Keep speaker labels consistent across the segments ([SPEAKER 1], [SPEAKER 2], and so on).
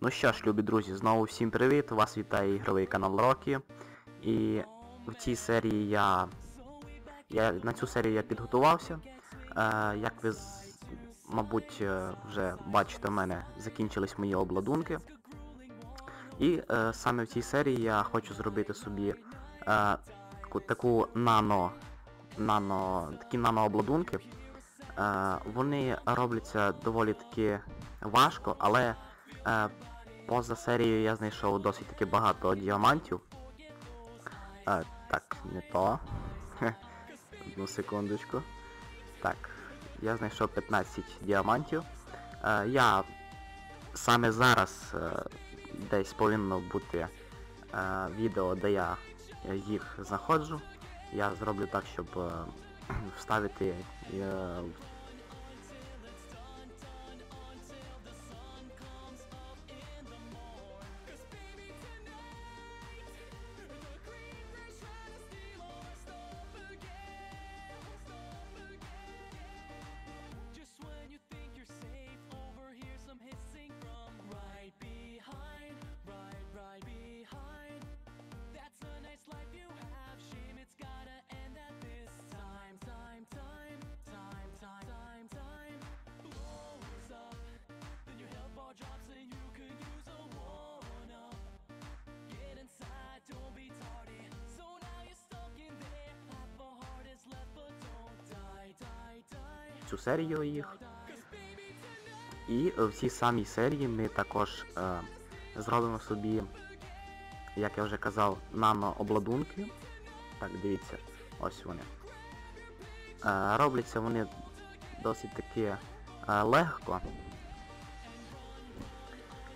[SPEAKER 1] Ну що ж, любі друзі, знову всім привіт! Вас вітає ігровий канал Рокі. І в цій серії я... я на цю серію я підготувався. Е, як ви, мабуть, е, вже бачите, в мене закінчились мої обладунки. І е, саме в цій серії я хочу зробити собі е, таку, нано, нано, такі нанообладунки. Е, вони робляться доволі таки важко, але е, поза серією я знайшов досить таки багато діамантів. Е, так, не то. Одну секундочку. Так, я знайшов 15 діамантів. Е, я саме зараз е, десь повинно бути е, відео, де я їх знаходжу. Я зроблю так, щоб е, вставити е, цю серію їх. І в цій самій серії ми також е, зробимо собі, як я вже казав, нано-обладунки. Так, дивіться, ось вони. Е, робляться вони досить таки е, легко.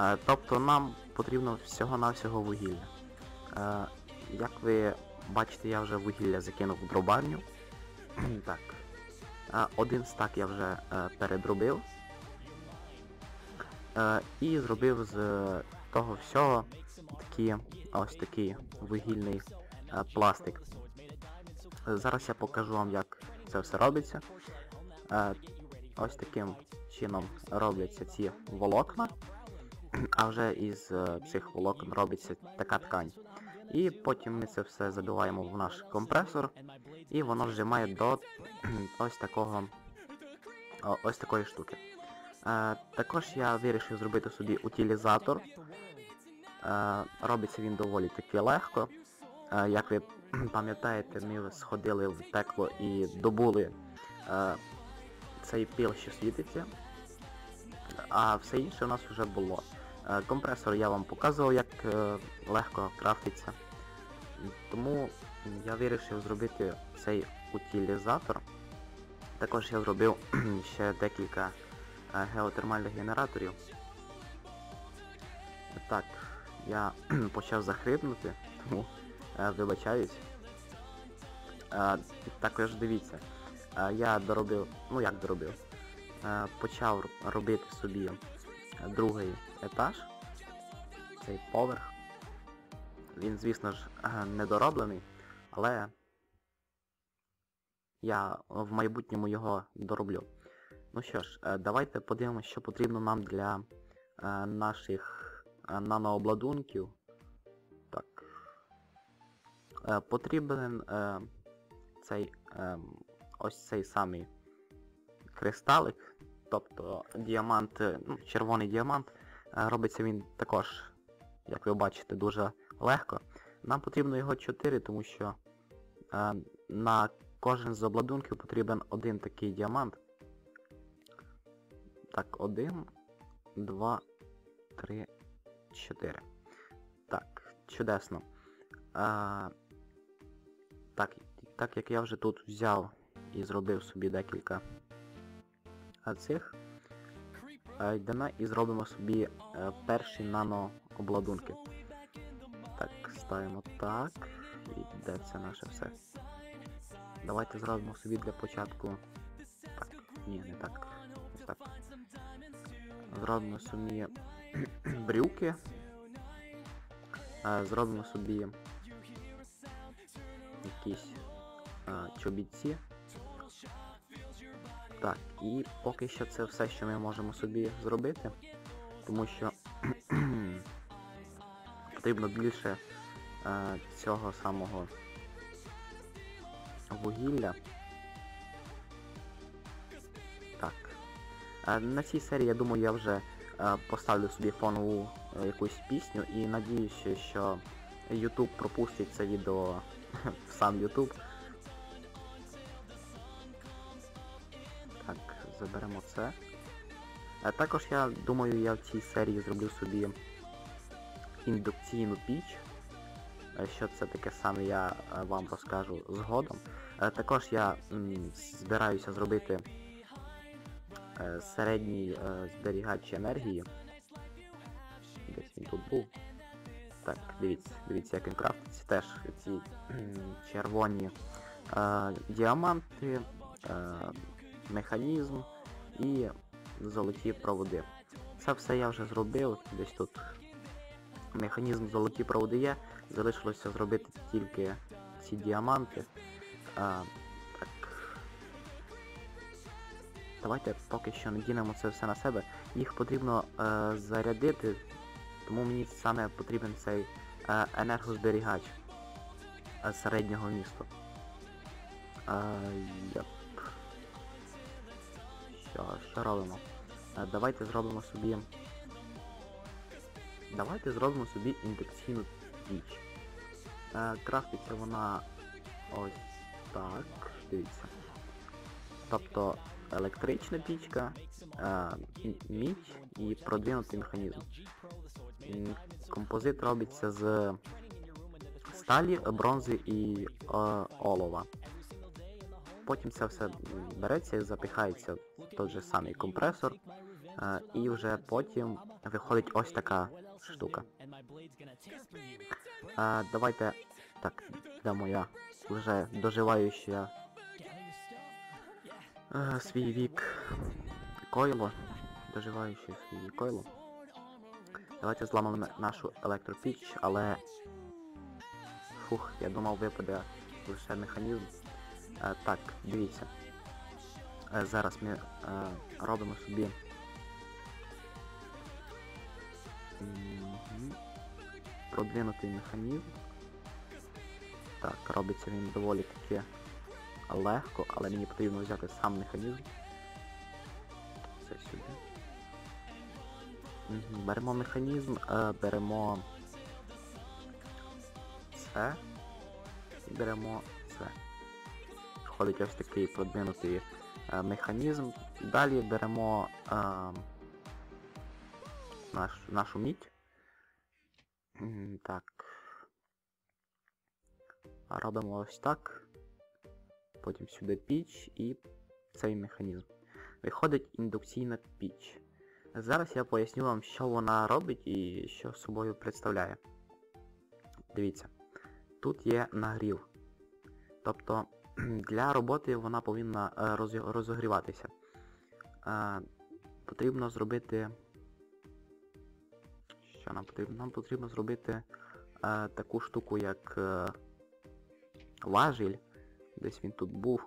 [SPEAKER 1] Е, тобто нам потрібно всього-навсього вугілля. Е, як ви бачите, я вже вугілля закинув в дробарню. так. Один стак я вже е, передробив. Е, І зробив з того всього такі, ось такий вугільний е, пластик. Зараз я покажу вам, як це все робиться. Ось таким чином робляться ці волокна, а вже із цих волокон робиться така ткань. І потім ми це все забиваємо в наш компресор, і воно вже має до ось такого о, ось такої штуки. Е, також я вирішив зробити собі утилізатор. Е, робиться він доволі таки легко. Е, як ви пам'ятаєте, ми сходили в пекло і добули е, цей піл, що світиться. А все інше у нас вже було. Е, компресор я вам показував, як е, легко крафтиться. Тому я вирішив зробити цей утилізатор. Також я зробив ще декілька е, геотермальних генераторів. Так, я почав захрипнути, тому е, вибачаюсь. Е, також дивіться, я доробив, ну як доробив, почав робити собі другий етаж, цей поверх. Він, звісно ж, недороблений, але я в майбутньому його дороблю. Ну що ж, е, давайте подивимося, що потрібно нам для е, наших е, нанообладунків. Так. Е, Потрібен е, цей е, ось цей самий кристалик, тобто діамант, е, ну, червоний діамант. Е, Робиться він також, як ви бачите, дуже легко. Нам потрібно його 4, тому що е, на кожен з обладунків потрібен один такий діамант. Так, один, два, три, чотири. Так, чудесно. А, так, так як я вже тут взяв і зробив собі декілька цих, йдемо і зробимо собі е, перші нано-обладунки. Так, ставимо так. Де це наше все? Давайте зробимо собі для початку. Так, ні, не так. Так. Зробимо собі брюки. Зробимо собі якісь чобітці. Так, і поки що це все, що ми можемо собі зробити. Тому що потрібно більше цього самого вугілля. Так. Е, на цій серії, я думаю, я вже е, поставлю собі фонову е, якусь пісню і надіюся, що YouTube пропустить це відео в сам YouTube. Так, заберемо це. Е, Також я думаю, я в цій серії зроблю собі індукційну піч. Що це таке саме я е, вам розкажу згодом. Е, Також я збираюся зробити е, середній зберігач енергії. Десь він тут був. Так, дивіться, дивіться, як він крафтиться. Теж ці червоні діаманти, механізм і золоті проводи. Це все я вже зробив, десь тут механізм золоті проводи є, залишилося зробити тільки ці діаманти. А, так. Давайте поки що надінемо це все на себе. Їх потрібно е, зарядити, тому мені саме потрібен цей е, енергозберігач е, середнього місту. Е. Що, що робимо? Е, Давайте зробимо собі. Давайте зробимо собі індукційну піч. Е, Крафтиться вона ось так. Дивіться. Тобто електрична пічка, е, м- мідь і продвинутий механізм. Композит робиться з сталі, бронзи і е, олова. Потім це все береться і запихається в той же самий компресор. І вже потім виходить ось така штука. Е, Давайте. Так, де моя вже доживаюча е, свій вік койло. Доживаючи свій вік койло. Давайте зламемо на- нашу електропіч, але... Фух, я думав випаде лише механізм. Е, так, дивіться. Е, зараз ми е, робимо собі. Продвинутий механізм. Так, робиться він доволі таки легко, але мені потрібно взяти сам механізм. Це сюди. Беремо механізм, е, беремо це і беремо це. Входить ось такий продвинутий е, механізм. Далі беремо е, наш, нашу мідь. Так. Робимо ось так. Потім сюди піч і цей механізм. Виходить індукційна піч. Зараз я поясню вам, що вона робить і що собою представляє. Дивіться, тут є нагрів. Тобто для роботи вона повинна е, розогріватися. Е, Потрібно зробити. Що нам потрібно? Нам потрібно зробити е, таку штуку, як е, важіль. Десь він тут був.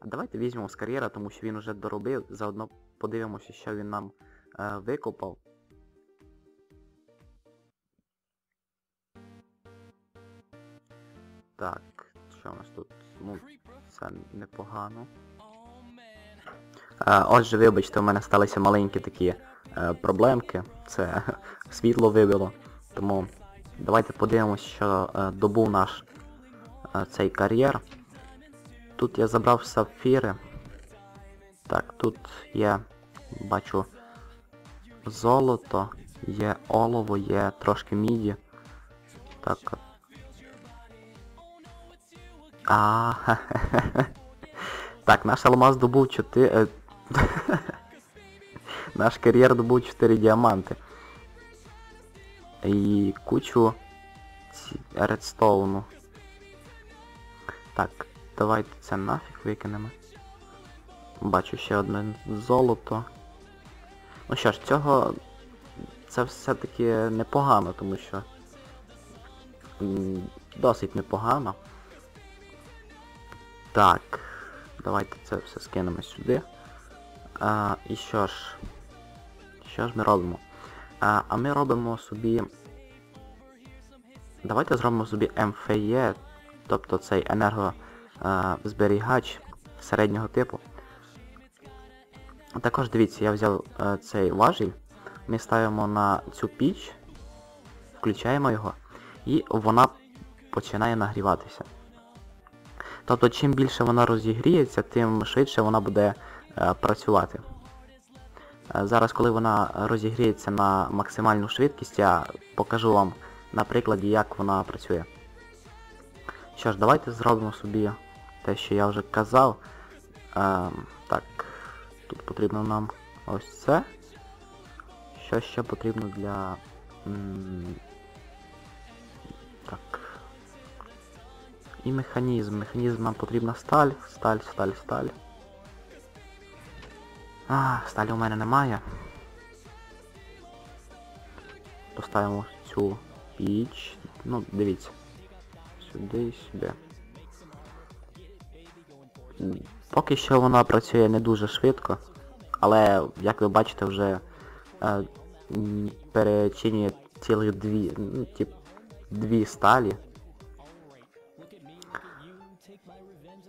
[SPEAKER 1] А давайте візьмемо з кар'єра, тому що він вже доробив. Заодно подивимося, що він нам е, викопав. Так, що у нас тут? Ну, це непогано. Е, отже, вибачте, у мене сталися маленькі такі проблемки. Це світло вибило. Тому давайте подивимося, що е, добув наш е, цей кар'єр. Тут я забрав сапфіри. Так, тут є, бачу, золото, є олово, є трошки міді. Так. А, Так, наш алмаз добув 4. Наш кар'єр добув 4 діаманти. І кучу редстоуну. Так, давайте це нафіг викинемо. Бачу ще одне золото. Ну що ж, цього це все-таки непогано, тому що досить непогано. Так, давайте це все скинемо сюди. А, і що ж, що ж ми робимо? А, а ми робимо собі. Давайте зробимо собі МФЕ, тобто цей енергозберігач середнього типу. Також дивіться, я взяв е, цей важіль, ми ставимо на цю піч, включаємо його, і вона починає нагріватися. Тобто, чим більше вона розігріється, тим швидше вона буде е, працювати. Е, Зараз, коли вона розігріється на максимальну швидкість, я покажу вам на прикладі, як вона працює. Що ж, давайте зробимо собі те, що я вже казав. Е, так, тут потрібно нам ось це. Що ще потрібно для... Так. І механізм. Механізм нам потрібна сталь, сталь, сталь, сталь. А, сталі у мене немає. Поставимо цю піч. Ну, дивіться. Сюди і сюди. Поки що вона працює не дуже швидко, але, як ви бачите, вже е, перечинює цілих дві, ну, тип, дві сталі.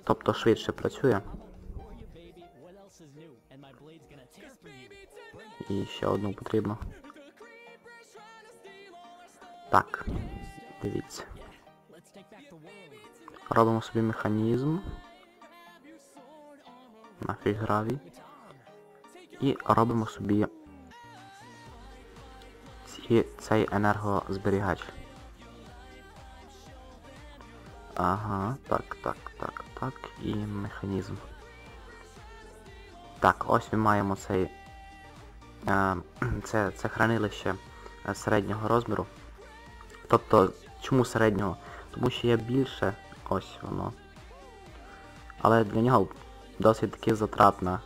[SPEAKER 1] Тобто швидше працює. І ще одну потрібно. Так, дивіться. Робимо собі механізм. Нафіг гравій. І робимо собі ці, цей енергозберігач. Ага, так, так, так, так, і механізм. Так, ось ми маємо цей це, це хранилище е, середнього розміру. Тобто, чому середнього? Тому що є більше, ось воно. Але для нього досить таки затратна.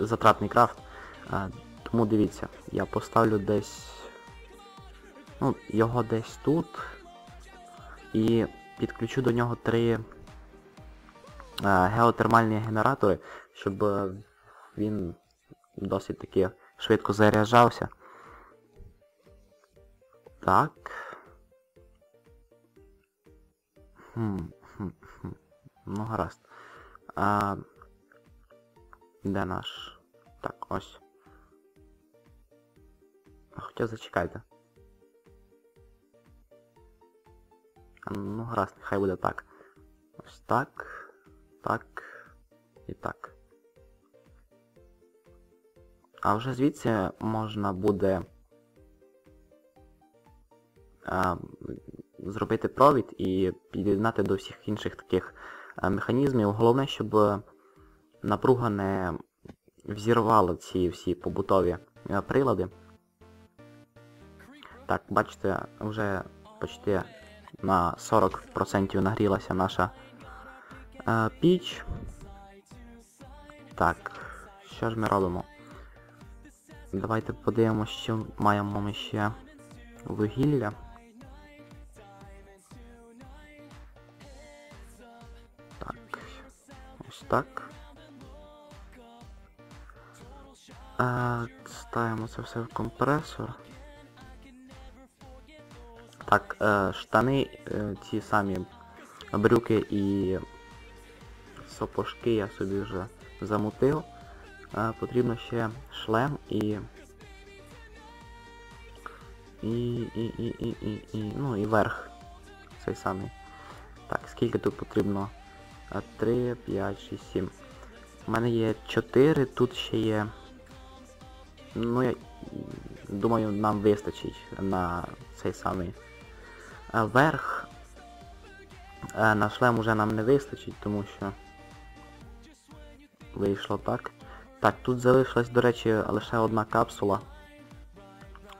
[SPEAKER 1] Затратний крафт. Тому дивіться, я поставлю десь. Ну, його десь тут. І підключу до нього три е, геотермальні генератори, щоб е, він досить таки швидко заряджався. Так. Хм, хм, хм. Ну гаразд. А, де наш? Так, ось. Хоча зачекайте. Ну гаразд, нехай буде так. Ось так. Так. І так. А вже звідси можна буде а, зробити провід і під'єднати до всіх інших таких механізмів. Головне, щоб напруга не взірвала ці всі побутові прилади. Так, бачите, вже почти на 40% нагрілася наша е, піч. Так, що ж ми робимо? Давайте подивимося, що маємо ми ще вугілля. Так, ось так. Е, ставимо це все в компресор. Так, е, штани, е, ці самі брюки і сапожки я собі вже замутив. Е, потрібно ще шлем і... І, і, і, і, і, і, ну і верх. Цей самий. Так, скільки тут потрібно? 3, 5, 6, 7. У мене є 4, тут ще є. Ну я думаю, нам вистачить на цей самий е, верх. Е, На шлем уже нам не вистачить, тому що вийшло так. Так, тут залишилась, до речі, лише одна капсула.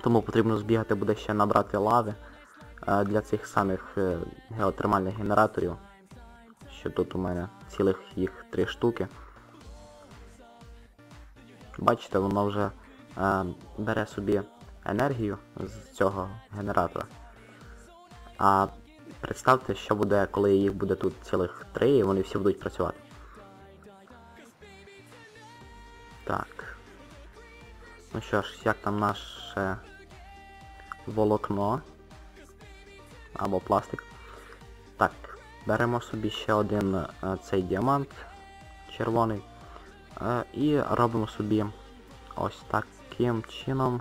[SPEAKER 1] Тому потрібно збігати буде ще набрати лави е, для цих самих е, геотермальних генераторів. Що тут у мене цілих їх три штуки. Бачите, воно вже е, бере собі енергію з цього генератора. А представте, що буде, коли їх буде тут цілих три і вони всі будуть працювати. Ну що ж, як там наше волокно або пластик. Так, беремо собі ще один е, цей діамант червоний. е, і робимо собі ось таким чином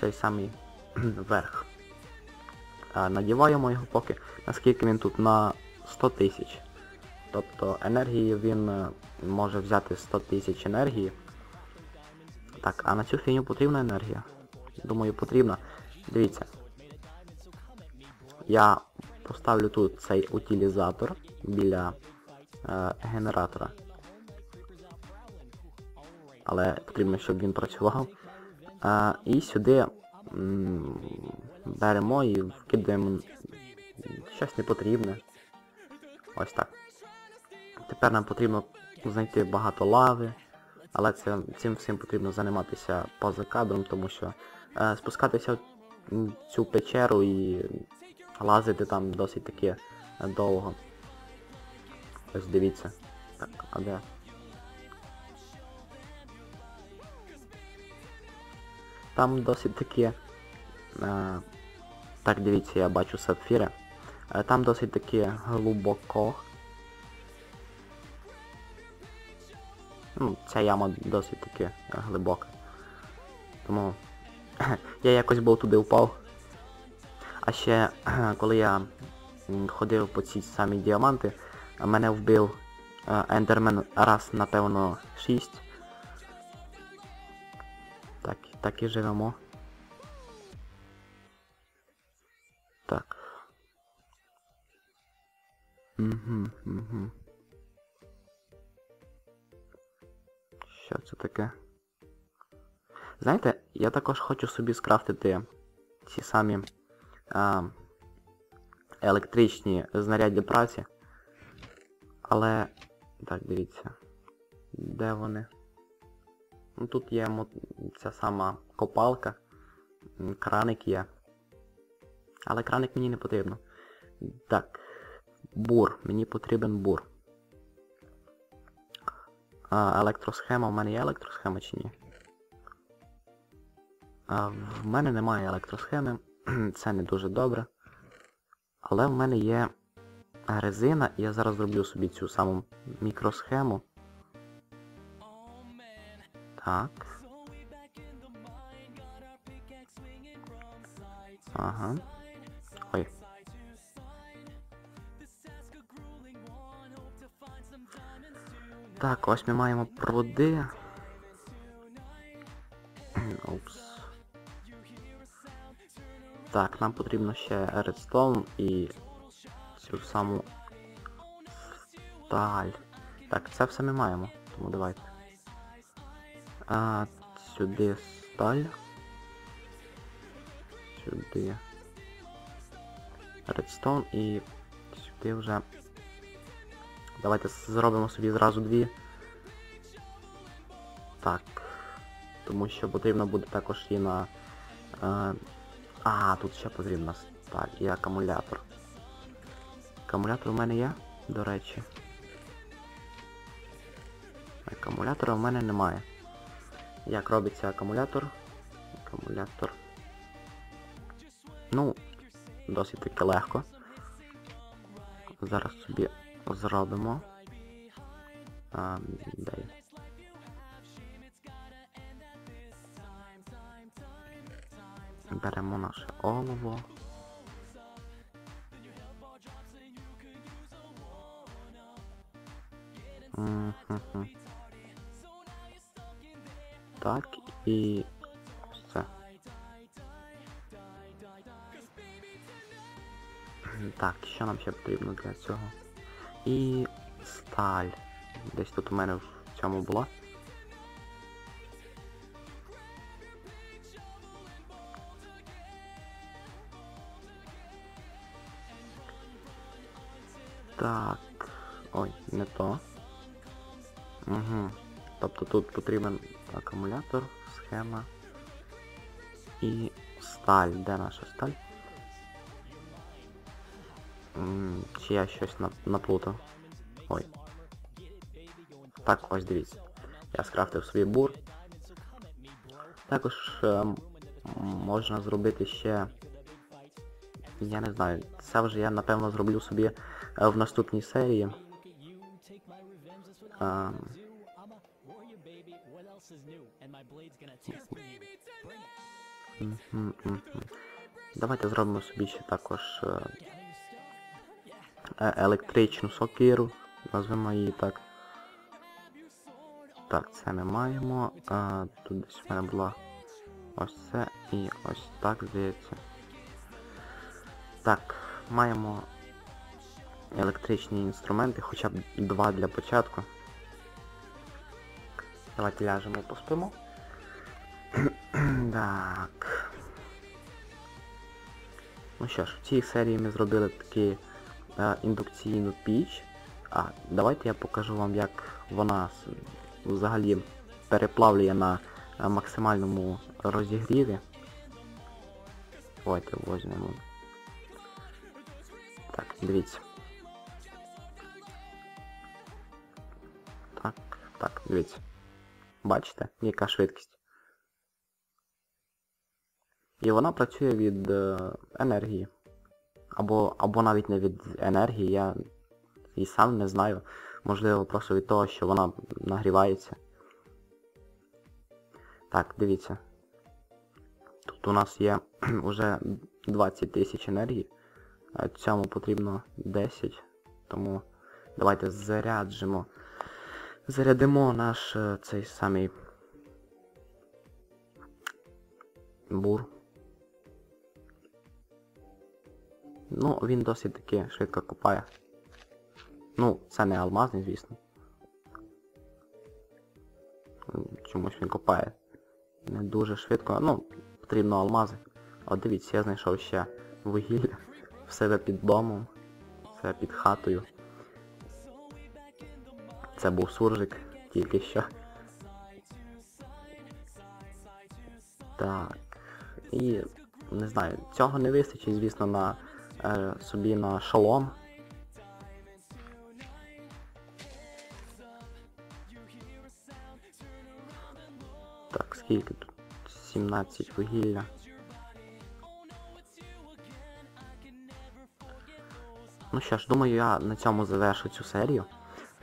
[SPEAKER 1] цей самий верх. Е, надіваємо його поки, наскільки він тут на 100 тисяч. Тобто енергії він е, може взяти 100 тисяч енергії. Так, а на цю фігню потрібна енергія? Думаю, потрібна. Дивіться. Я поставлю тут цей утилізатор біля е, генератора. Але потрібно, щоб він працював. Е, і сюди м, беремо і вкидаємо щось непотрібне. Ось так. Тепер нам потрібно знайти багато лави, але це, цим всім потрібно займатися поза кадром, тому що е, спускатися в цю печеру і лазити там досить таки е, довго. Ось дивіться. Так, а де? Там досить таки. Е, так, дивіться, я бачу сапфіри. Е, там досить таки глибоко. Ну, ця яма досить таки е, глибока. Тому я якось був туди впав. А ще коли я ходив по ці самі діаманти, мене вбив е, ендермен раз, напевно, 6. Так, так і живемо. Так. Угу, угу. Що це таке? Знаєте, я також хочу собі скрафтити ці самі а, електричні знаряддя праці. Але... Так, дивіться. Де вони? Ну тут є ця сама копалка. Краник є. Але краник мені не потрібно. Так. Бур. Мені потрібен бур. А, електросхема. У мене є електросхема чи ні? А, в мене немає електросхеми. Це не дуже добре. Але в мене є резина, і я зараз зроблю собі цю саму мікросхему. Так. Ага. Так, ось ми маємо проводи. Упс. Так, нам потрібно ще редстоун і цю саму сталь. Так, це все ми маємо, тому давайте. А, сюди сталь. Сюди. Редстоун і сюди вже. Давайте зробимо собі зразу дві. Так. Тому що потрібно буде також і на... Е, а, тут ще потрібна сталь і акумулятор. Акумулятор у мене є, до речі. Акумулятора в мене немає. Як робиться акумулятор? Акумулятор. Ну, досить таки легко. Зараз собі зробимо. А, я? Беремо наше олово. Мгм. Так, і все. Так, що нам ще потрібно для цього? І сталь. Десь тут у мене в цьому була. Так. Ой, не то. Угу. Тобто тут потрібен акумулятор, схема і сталь. Де наша сталь? Чи я щось наплутав? Ой. Так, ось дивіться. Я скрафтив собі бур. Також е, можна зробити ще. Я не знаю, це вже я напевно зроблю собі е, в наступній серії. Е, мгм, мгм. Давайте зробимо собі ще також е, е, електричну сокиру, назвемо її так. Так, це ми маємо. А, тут десь в мене була ось це і ось так, здається. Так, маємо електричні інструменти, хоча б два для початку. Давайте ляжемо поспимо. так. Ну що ж, в цій серії ми зробили такі е, індукційну піч. А, давайте я покажу вам, як вона взагалі переплавлює на максимальному розігріві. Давайте возьмемо. Так, дивіться. Так, так, дивіться. Бачите, яка швидкість? І вона працює від е, енергії. Або, або навіть не від енергії, я і сам не знаю. Можливо, просто від того, що вона нагрівається. Так, дивіться. Тут у нас є вже 20 тисяч енергії. Цьому потрібно 10. Тому давайте заряджимо. Зарядимо наш е, цей самий бур. Ну, він досить таки швидко копає. Ну, це не алмазний, звісно. Чомусь він копає не дуже швидко. Ну, потрібно алмази. От дивіться, я знайшов ще вугілля в себе під домом. Це під хатою. Це був суржик, тільки що. Так. І не знаю, цього не вистачить, звісно, на е, собі на шолом. Так, скільки тут? 17 вугілля. Ну що ж, думаю, я на цьому завершу цю серію.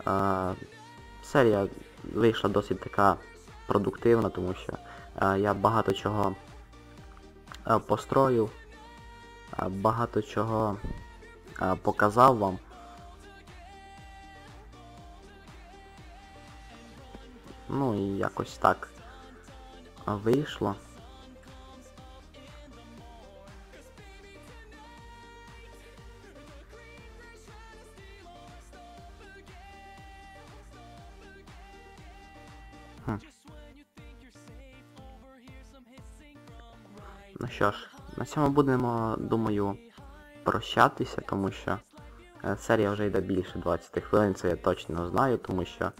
[SPEAKER 1] Е, серія вийшла досить така продуктивна, тому що е, я багато чого е, построїв, багато чого показав вам. Ну і якось так вийшло. Хм. Ну що ж, на цьому будемо, думаю, прощатися, тому що е, серія вже йде більше 20 хвилин, це я точно знаю, тому що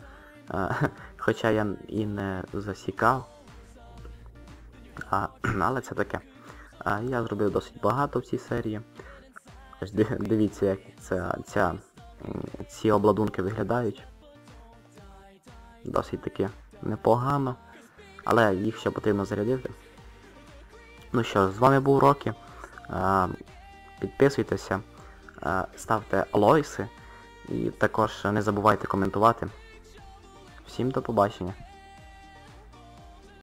[SPEAKER 1] е, хоча я і не засікав, а, але це таке. А, я зробив досить багато в цій серії. Дивіться, як ця, ця, ці обладунки виглядають. Досить таки непогано. Але їх ще потрібно зарядити. Ну що, з вами був Рокі. Е, Підписуйтеся, е, ставте лойси і також не забувайте коментувати. Всім до побачення.